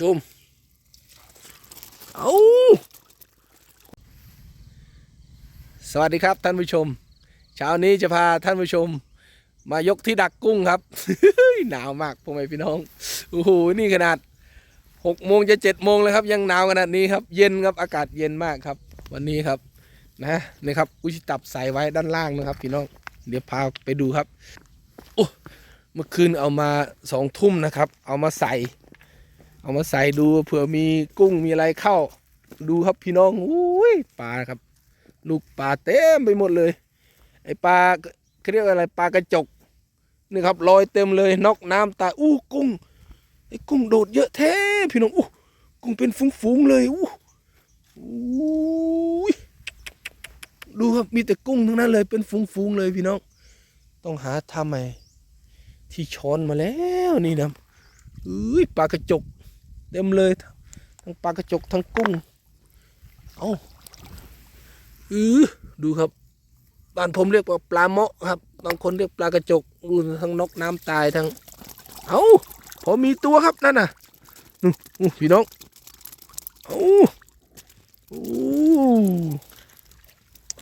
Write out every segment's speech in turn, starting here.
ชม เอาสวัสดีครับท่านผู้ชม เช้านี้จะพาท่านผู้ชม มายกที่ดักกุ้งครับ หนาวมากพ่อแม่พี่น้อง โอ้โห นี่ขนาดหกโมงจะเจ็ดโมงเลยครับ ยังหนาวขนาดนี้ครับ เย็นครับ อากาศเย็นมากครับ วันนี้ครับ นะนี่ครับ อุยตับใส่ไว้ด้านล่างนะครับ พี่น้อง เดี๋ยวพาไปดูครับโอ้เมื่อคืนเอามาสองทุ่มนะครับ เอามาใส่ เอามาใส่ดูเผื่อมีกุ้งมีอะไรเข้า ดูครับพี่น้องอุ้ยปลาครับ ลูกปลาเต็มไปหมดเลย ไอปลาเขาเรียกอะไรปลากระจกนี่ครับลอยเต็มเลยนอกน้ำตายอู้กุ้งไอกุ้งโดดเยอะแท้พี่น้องอู้กุ้งเป็นฟุ้งๆเลยอู้อู้ดูครับมีแต่กุ้งทั้งนั้นเลยเป็นฟุ้งๆเลยพี่น้อง ต้องหาทำไมที่ช้อนมาแล้วนี่นะเอ้ยปลากระจก เต็มเลย ทั้งปลากระจกทั้งกุ้ง เอาเออดูครับ บ้านผมเรียกว่าปลาเมาะครับ บางคนเรียกปลากระจกดูทั้งนกน้ำตายทั้ง เอาพอมีตัวครับนั่นน่ะนู่พี่น้องเอาโอ้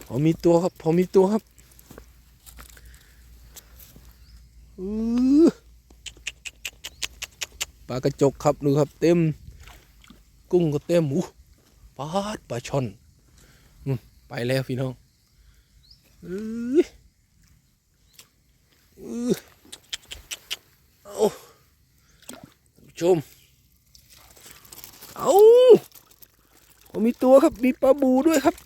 พอมีตัวครับ พอมีตัวครับเออ ปลากระจกครับดูครับเต็ม กุ้งก็เต็มหมูปลาดปลาช่อนไปแล้วพี่น้องเอ้ยเอ้ยเอาท่านผู้ชมเอาพอมีตัวครับมีปลาบูด้วยครับ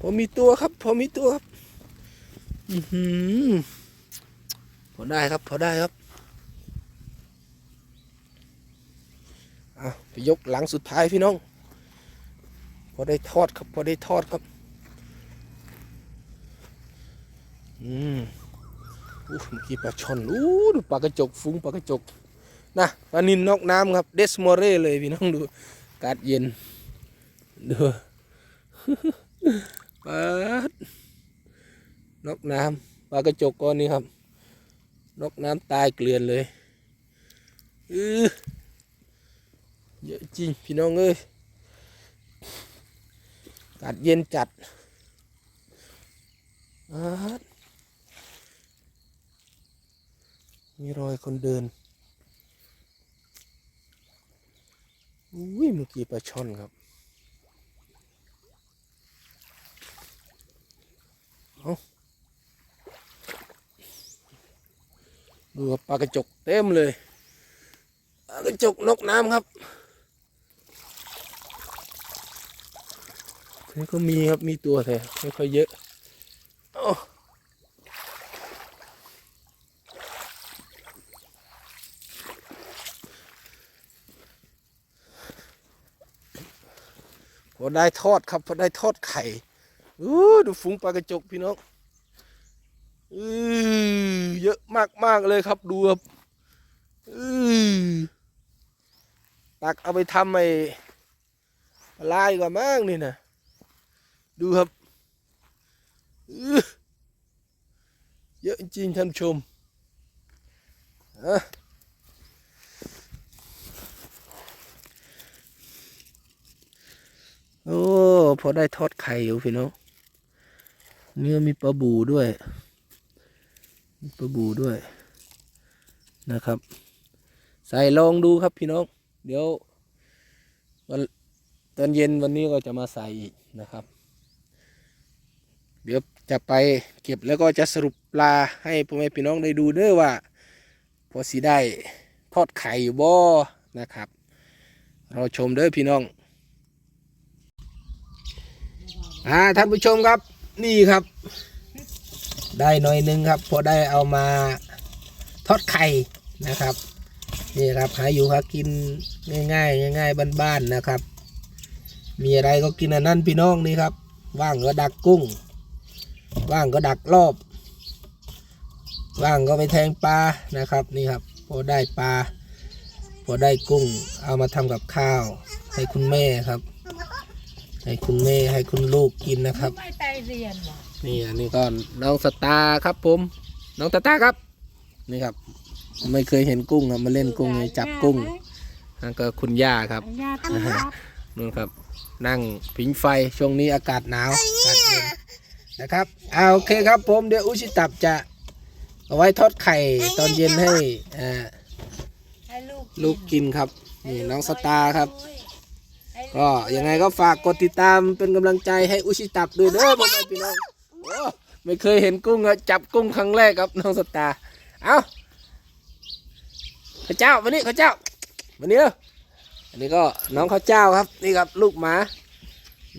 พอมีตัวครับ พอมีตัวครับ อือหือพอได้ครับ พอได้ครับ อะไปยกหลังสุดท้ายพี่น้อง พอได้ทอดครับ พอได้ทอดครับ อืมอู้เมื่อกี้ปลาช่อนอู้ดูปลากระจกฟุ้งปลากระจกนะปลานินนอกน้ำครับ เดสโมเร่เลยพี่น้องดูกาศเย็นดูปลานอกน้ำปลากระจกก้อนนี้ครับนกน้ำตายเกลือนเลยอือ เยอะจริงพี่น้องเอ้ยกาศเย็นจัดอาดมีรอยคนเดินอุ้ยเมื่อกี้ปลาช่อนครับเอาดูครับปลากระจกเต็มเลยปลากระจกนกน้ำครับ นี่ก็มีครับมีตัวแต่ไม่ค่อยเยอะโอ้พอได้ทอดครับพอได้ทอดไข่อู้ดูฝูงปลากระจกพี่น้องอือเยอะมากมากเลยครับดูครับอือตักเอาไปทำไอ้ปลาลายกว่ามากนี่นะ ดูครับเยอะจริงท่านชมอะโอ้พอได้ทอดไข่อยู่พี่น้องเนื้อมีปลาบูด้วยมีปลาบูด้วยนะครับ ใส่ลองดูครับพี่น้อง เดี๋ยววันตอนเย็นวันนี้ก็จะมาใส่อีกนะครับ เดี๋ยวจะไปเก็บแล้วก็จะสรุปปลาให้พ่อแม่พี่น้องได้ดูเด้อว่า พอสีได้ทอดไข่อยู่บ่นะครับ เราชมเด้อพี่น้องอ่าท่านผู้ชมครับนี่ครับ ได้หน่อยนึงครับ พอได้เอามาทอดไข่นะครับนี่ครับหาอยู่หากินง่ายๆง่ายๆบ้านๆนะครับ มีอะไรก็กินอันนั้นพี่น้องนี่ครับ ว่างก็ดักกุ้ง ว่างก็ดักรอบ ว่างก็ไปแทงปลานะครับนี่ครับพอได้ปลาพอได้กุ้งเอามาทำกับข้าว ให้คุณแม่ครับ ให้คุณแม่ให้คุณลูกกินนะครับไม่ไปเรียนเหรอนี่อันนี้ก็น้องสตาร์ครับผมน้องตาตาครับ นี่ครับ ไม่เคยเห็นกุ้งอะมาเล่นกุ้งเลยจับกุ้งนั่นก็คุณย่าครับญาติครับนู่นครับ นั่งผิงไฟช่วงนี้อากาศหนาวอากาศเย็น นะครับเอาโอเคครับผมเดี๋ยวอุชิตับจะเอาไว้ทอดไข่ตอนเย็นให้อ่าให้ลูกลูกกินครับนี่น้องสตาร์ครับ ก็ยังไงก็ฝากกดติดตามเป็นกำลังใจให้อุชิตับด้วยเด้อพ่อแม่พี่น้องโอ้ไม่เคยเห็นกุ้งอะจับกุ้งครั้งแรกครับน้องสตาร์เอาข้าเจ้ามานี่ข้าเจ้ามานี่เร็วอันนี้ก็น้องข้าเจ้าครับนี่ครับลูกหมา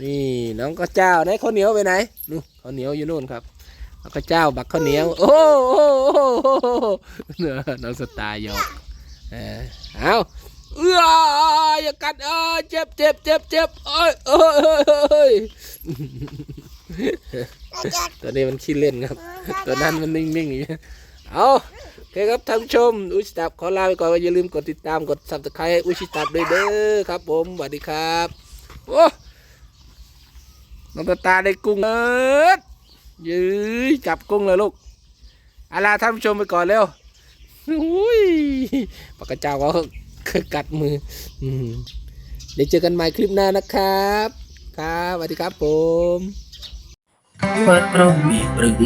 นี่น้องข้าวเจ้าไหนข้าวเหนียวไปไหนนู่นข้าวเหนียวอยู่นู่นครับเอาข้าวเจ้าบักข้าวเหนียว โอ้โหเนื้อน้องสตาร์ยอกเออเอออย่ากัดเอ้ยเจ็บเจ็บเจ็บเจ็บเอ้ยเอ้ยเอ้ยตัวนี้มันขี้เล่นครับ ตัวนั้นมันนิ่งๆอย่างเงี้เอาโอเคครับท่านผู้ชม อุชิตับขอลาไปก่อนอย่าลืมกดติดตามกด subscribe ให้อุชิตับด้วยเด้อครับผมสวัสดีครับโอ้ น้องตาตาได้กุ้งเอิดยื้อจับกุ้งเลยลูกอาลาท่านผู้ชมไปก่อนเร็วอุ้ยปากกาเจ้าก็กัดมือเดี๋ยวเจอกันใหม่คลิปหน้านะครับ ครับสวัสดีครับผมวัดเรามีปรึง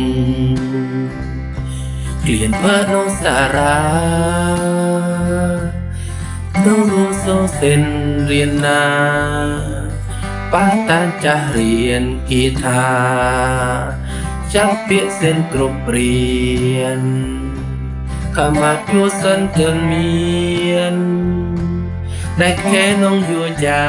เปลี่ยนพระนองสาราน้องรู้โซเซนเรียนนา ប៉ាតាចាស់រៀនគីថាចាំពាក្យសិនគ្រប់រៀនខមាជួសិនទើមានដែលខេនងយូយ៉ា